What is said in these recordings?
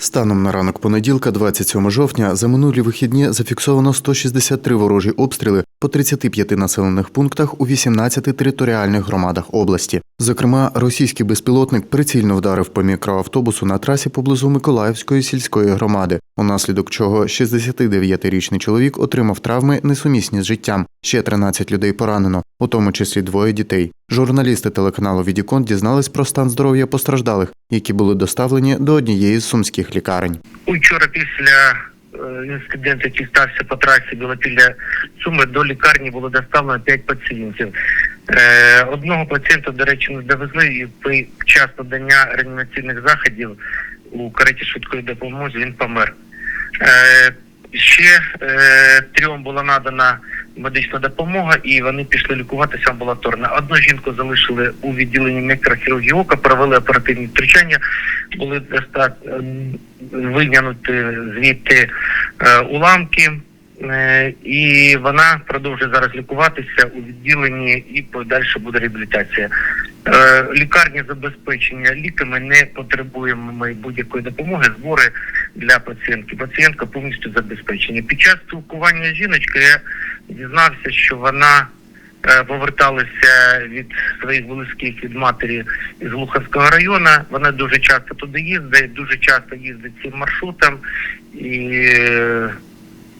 Станом на ранок понеділка, 27 жовтня, за минулі вихідні зафіксовано 163 ворожі обстріли по 35 населених пунктах у 18 територіальних громадах області. Зокрема, російський безпілотник прицільно вдарив по мікроавтобусу на трасі поблизу Миколаївської сільської громади, унаслідок чого 69-річний чоловік отримав травми несумісні з життям. Ще 13 людей поранено, у тому числі двоє дітей. Журналісти телеканалу Відікон дізнались про стан здоров'я постраждалих, які були доставлені до однієї з сумських лікарень. Учора після е, інциденту, який стався по трасі Білопілля Суми, до лікарні було доставлено 5 пацієнтів. Е, Одного пацієнта, до речі, не довезли і під час надання реанімаційних заходів у кареті швидкої допомоги він помер. Е, Ще е, трьом була надана медична допомога, і вони пішли лікуватися амбулаторно. Одну жінку залишили у відділенні мікрохірургії ока, провели оперативні втручання, були достатньо вийнянути звідти е, уламки, і вона продовжує зараз лікуватися у відділенні і подальше буде реабілітація. Е, лікарні забезпечення ліками не потребуємо ми будь-якої допомоги. Збори для пацієнтки. Пацієнтка повністю забезпечена. Під час спілкування з жіночкою я дізнався, що вона е, поверталася від своїх близьких від матері із Луханського району. Вона дуже часто туди їздить, дуже часто їздить цим маршрутом і.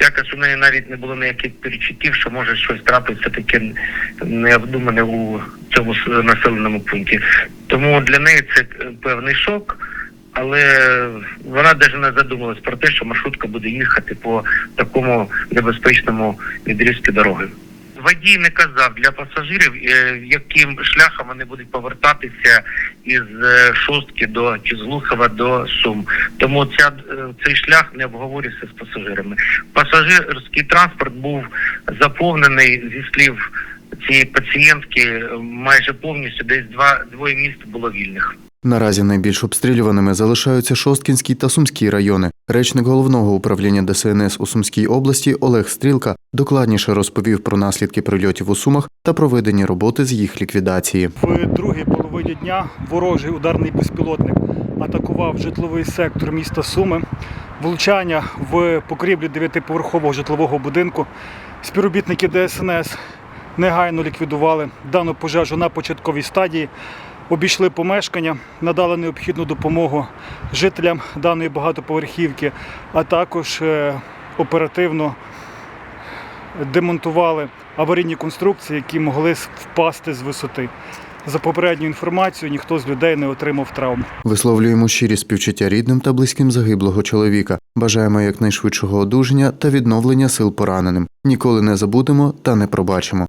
Якось у неї навіть не було ніяких перечуттів, що може щось трапитися таке необдумане у цьому населеному пункті. Тому для неї це е, певний шок, але вона навіть не задумалась про те, що маршрутка буде їхати по такому небезпечному відрізку дороги. Водій не казав для пасажирів, е, яким шляхом вони будуть повертатися із е, шостки до чи з Лухова до Сум. Тому ця е, цей шлях не обговорюється з пасажирами. Пасажирський транспорт був заповнений зі слів цієї пацієнтки майже повністю. Десь два двоє міст було вільних. Наразі найбільш обстрілюваними залишаються Шосткінський та Сумський райони. Речник головного управління ДСНС у Сумській області Олег Стрілка докладніше розповів про наслідки прильотів у Сумах та проведені роботи з їх ліквідації. В другій половині дня ворожий ударний безпілотник атакував житловий сектор міста Суми. Влучання в покрівлі дев'ятиповерхового житлового будинку. Співробітники ДСНС негайно ліквідували дану пожежу на початковій стадії. Обійшли помешкання, надали необхідну допомогу жителям даної багатоповерхівки, а також е, оперативно демонтували аварійні конструкції, які могли впасти з висоти. За попередньою інформацією, ніхто з людей не отримав травм. Висловлюємо щирі співчуття рідним та близьким загиблого чоловіка. Бажаємо якнайшвидшого одужання та відновлення сил пораненим. Ніколи не забудемо та не пробачимо.